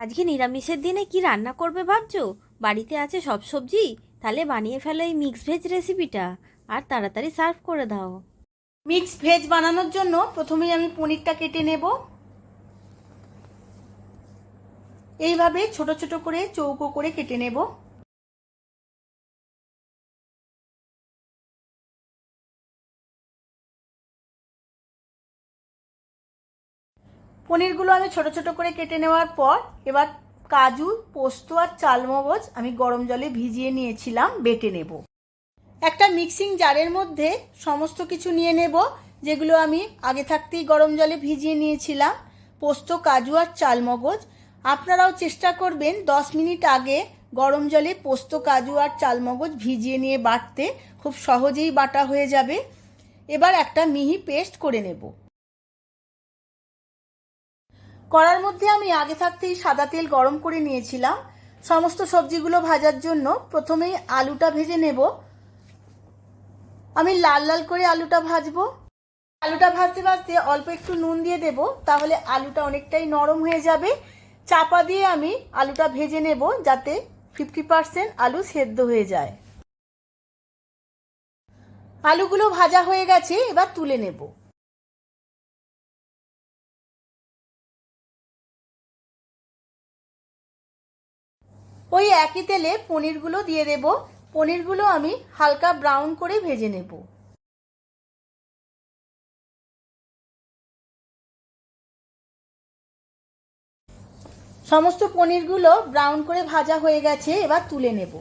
আজকে নিরামিষের দিনে কি রান্না করবে ভাবছ? বাড়িতে আছে সব সবজি? তাহলে বানিয়ে ফেলো এই মিক্স ভেজ রেসিপিটা আর তাড়াতাড়ি সার্ভ করে দাও। মিক্স ভেজ বানানোর জন্য প্রথমেই আমি পনিরটা কেটে নেব। এইভাবে ছোট ছোট করে চৌকো করে কেটে নেব। পনিরগুলো আমি ছোট ছোট করে কেটে নেওয়ার পর এবার কাজু, পোস্ত আর চালমগজ আমি গরম জলে ভিজিয়ে নিয়েছিলাম, বেটে নেব। একটা মিক্সিং জারের মধ্যে সমস্ত কিছু নিয়ে নেব, যেগুলো আমি আগে থাকতেই গরম জলে ভিজিয়ে নিয়েছিলাম, পোস্ত, কাজু আর চালমগজ। আপনারাও চেষ্টা করবেন দশ মিনিট আগে গরম জলে পোস্ত, কাজু আর চালমগজ ভিজিয়ে নিয়ে বাটতে। খুব সহজেই বাটা হয়ে যাবে। এবার একটা মিহি পেস্ট করে নেব। কড়ার মধ্যে আমি আগে থাকতেই সাদা তেল গরম করে নিয়েছিলাম। সমস্ত সবজিগুলো ভাজার জন্য প্রথমেই আলুটা ভেজে নেব। আমি লাল লাল করে আলুটা ভাজবো। আলুটা ভাজতে ভাজতে অল্প একটু নুন দিয়ে দেব, তাহলে আলুটা অনেকটাই নরম হয়ে যাবে। চাপা দিয়ে আমি আলুটা ভেজে নেব যাতে ফিফটি পার্সেন্ট আলু সেদ্ধ হয়ে যায়। আলুগুলো ভাজা হয়ে গেছে, এবার তুলে নেব। ওই একই তেলে পনিরগুলো দিয়ে দেব। পনিরগুলো আমি হালকা ব্রাউন করে ভেজে নেব। সমস্ত পনিরগুলো ব্রাউন করে ভাজা হয়ে গেছে, এবার তুলে নেব।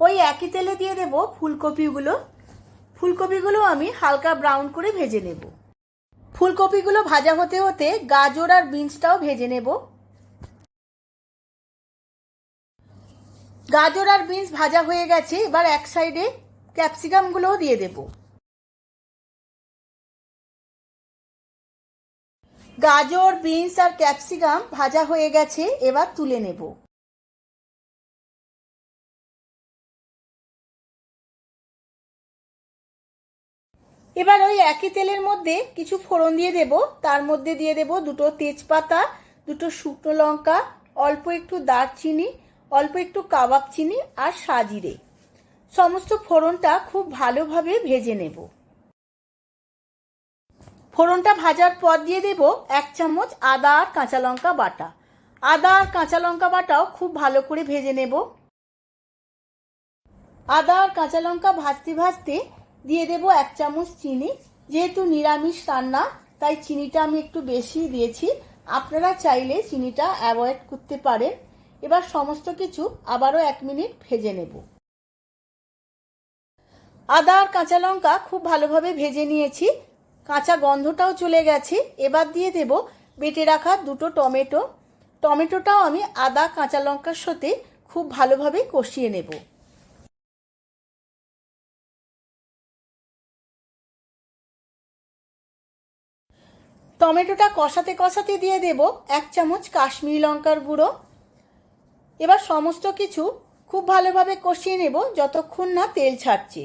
ওই একই তেলে দিয়ে দেব ফুলকপিগুলো। ফুলকপিগুলো আমি হালকা ব্রাউন করে ভেজে নেব। ফুলকপিগুলো ভাজা হতে হতে গাজর আর বিনসটাও ভেজে নেব। গাজর আর বিনস ভাজা হয়ে গেছে, এবার এক সাইডে ক্যাপসিকামগুলোও দিয়ে দেব। গাজর, বিনস আর ক্যাপসিকাম ভাজা হয়ে গেছে, এবার তুলে নেব। এবার ওই একই তেলের মধ্যে কিছু ফোড়ন দিয়ে দেব। তার মধ্যে দিয়ে দেব দুটো তেজপাতা, দুটো শুকনো লঙ্কা, অল্প একটু দারচিনি, অল্প একটু কাবাব চিনি আর সাজিরে। সমস্ত ফোড়নটা খুব ভালোভাবে ভেজে নেব। ফোড়নটা ভাজার পর দিয়ে দেব এক চামচ আদা আর কাঁচা লঙ্কা বাটা। আদা আর কাঁচা লঙ্কা বাটাও খুব ভালো করে ভেজে নেব। আদা আর কাঁচা লঙ্কা ভাজতে ভাজতে দিয়ে দেব এক চামচ চিনি। যেহেতু নিরামিষ রান্না, তাই চিনিটা আমি একটু বেশি দিয়েছি। আপনারা চাইলে চিনিটা অ্যাভয়েড করতে পারেন। এবার সমস্ত কিছু আবারও এক মিনিট ভেজে নেব। আদা আর কাঁচা লঙ্কা খুব ভালোভাবে ভেজে নিয়েছি। কাঁচা গন্ধটাও চলে গেছে। এবার দিয়ে দেব বেটে রাখা দুটো টমেটো। টমেটোটাও আমি আদা, কাঁচা লঙ্কার সাথে খুব ভালোভাবে কষিয়ে নেব। টমেটোটা কষাতে কষাতে দিয়ে দেব এক চামচ কাশ্মীরি লঙ্কার গুঁড়ো। এবার সমস্ত কিছু খুব ভালোভাবে কষিয়ে নেব যতক্ষণ না তেল ছাড়ছে।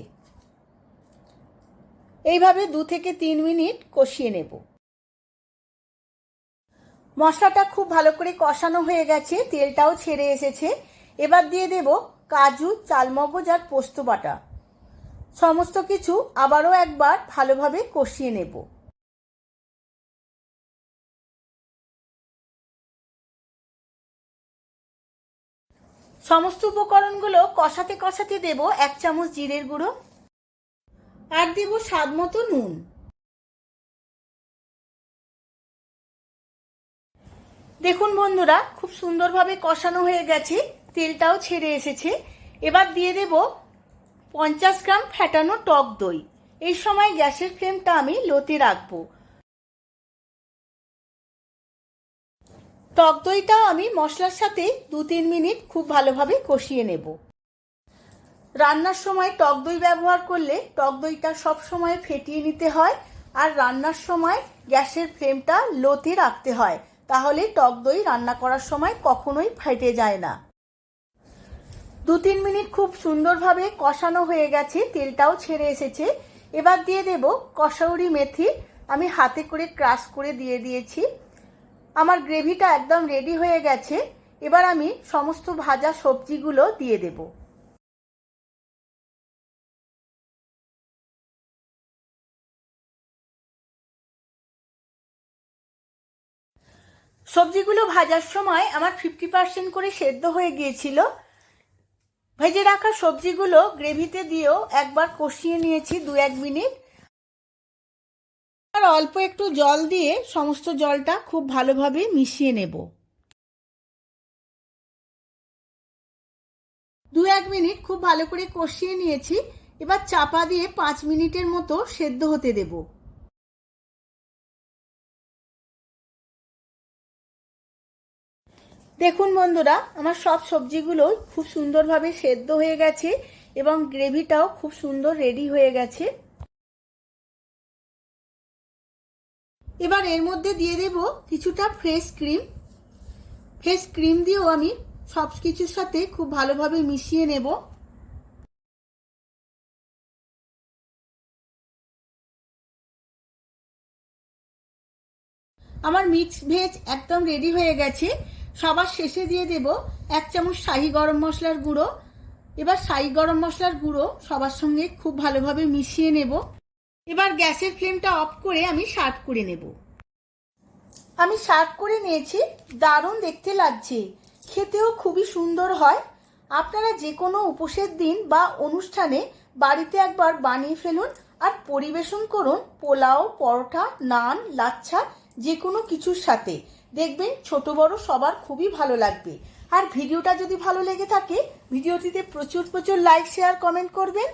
এইভাবে দু থেকে তিন মিনিট কষিয়ে নেব। মশলাটা খুব ভালো করে কষানো হয়ে গেছে, তেলটাও ছেড়ে এসেছে। এবার দিয়ে দেব কাজু, চালমগজ আর পোস্ত বাটা। সমস্ত কিছু আবারও একবার ভালোভাবে কষিয়ে নেব। সমস্ত উপকরণগুলো কষাতে কষাতে দেব এক চামচ জিরের গুঁড়ো। আর দেব স্বাদ মতো নুন। দেখুন বন্ধুরা, খুব সুন্দরভাবে কষানো হয়ে গেছে, তেলটাও ছেড়ে এসেছে। এবার দিয়ে দেব পঞ্চাশ গ্রাম ফ্যাটানো টক দই। এই সময় গ্যাসের ফ্লেমটা আমি লোতে রাখব। টক দইটাও আমি মশলার সাথে দু তিন মিনিট খুব ভালোভাবে কষিয়ে নেব। রান্নার সময় টক দই ব্যবহার করলে টক দইটা সব সময় ফেটিয়ে নিতে হয় আর রান্নার সময় গ্যাসের ফ্লেমটা লোতে রাখতে হয়, তাহলে টক দই রান্না করার সময় কখনোই ফেটে যায় না। দু তিন মিনিট খুব সুন্দরভাবে কষানো হয়ে গেছে, তেলটাও ছেড়ে এসেছে। এবার দিয়ে দেব কষাউরি মেথি। আমি হাতে করে ক্রাশ করে দিয়ে দিয়েছি। আমার গ্রেভিটা একদম রেডি হয়ে গেছে। এবার আমি সমস্ত ভাজা সবজিগুলো দিয়ে দেব। সবজিগুলো ভাজার সময় আমার ফিফটি পার্সেন্ট করে সেদ্ধ হয়ে গিয়েছিল। ভেজে রাখা সবজিগুলো গ্রেভিতে দিয়েও একবার কষিয়ে নিয়েছি দু এক মিনিট। আর অল্প একটু জল দিয়ে সমস্ত জলটা খুব ভালোভাবে মিশিয়ে নেব। দু এক মিনিট খুব ভালো করে কষিয়ে নিয়েছি। এবার চাপা দিয়ে পাঁচ মিনিটের মতো সেদ্ধ হতে দেব। দেখুন বন্ধুরা, আমার সব সবজিগুলো খুব সুন্দরভাবে সেদ্ধ হয়ে গেছে এবং গ্রেভিটাও খুব সুন্দর রেডি হয়ে গেছে। এবার এর মধ্যে দিয়ে দেব কিছুটা ফ্রেশ ক্রিম ফ্রেশ ক্রিম দিয়েও আমি সব কিছুর সাথে খুব ভালোভাবে মিশিয়ে নেব। আমার মিক্স ভেজ একদম রেডি হয়ে গেছে। সবার শেষে দিয়ে দেব এক চামচ শাহি গরম মশলার গুঁড়ো। এবার শাহি গরম মশলার গুঁড়ো সবার সঙ্গে খুব ভালোভাবে মিশিয়ে নেব। এবার গ্যাসের ফ্লেমটা অফ করে আমি সার্ভ করে নেব। আমি সার্ভ করে নিয়েছি, দারুণ দেখতে লাগছে, খেতেও খুবই সুন্দর হয়। আপনারা যে কোনো উপোসের দিন বা অনুষ্ঠানে বাড়িতে একবার বানিয়ে ফেলুন আর পরিবেশন করুন পোলাও, পরোটা, নান, লাচ্ছা যে কোনো কিছুর সাথে। দেখবেন ছোট বড় সবার খুবই ভালো লাগবে। আর ভিডিওটা যদি ভালো লেগে থাকে, ভিডিওটিতে প্রচুর প্রচুর লাইক শেয়ার কমেন্ট করবেন।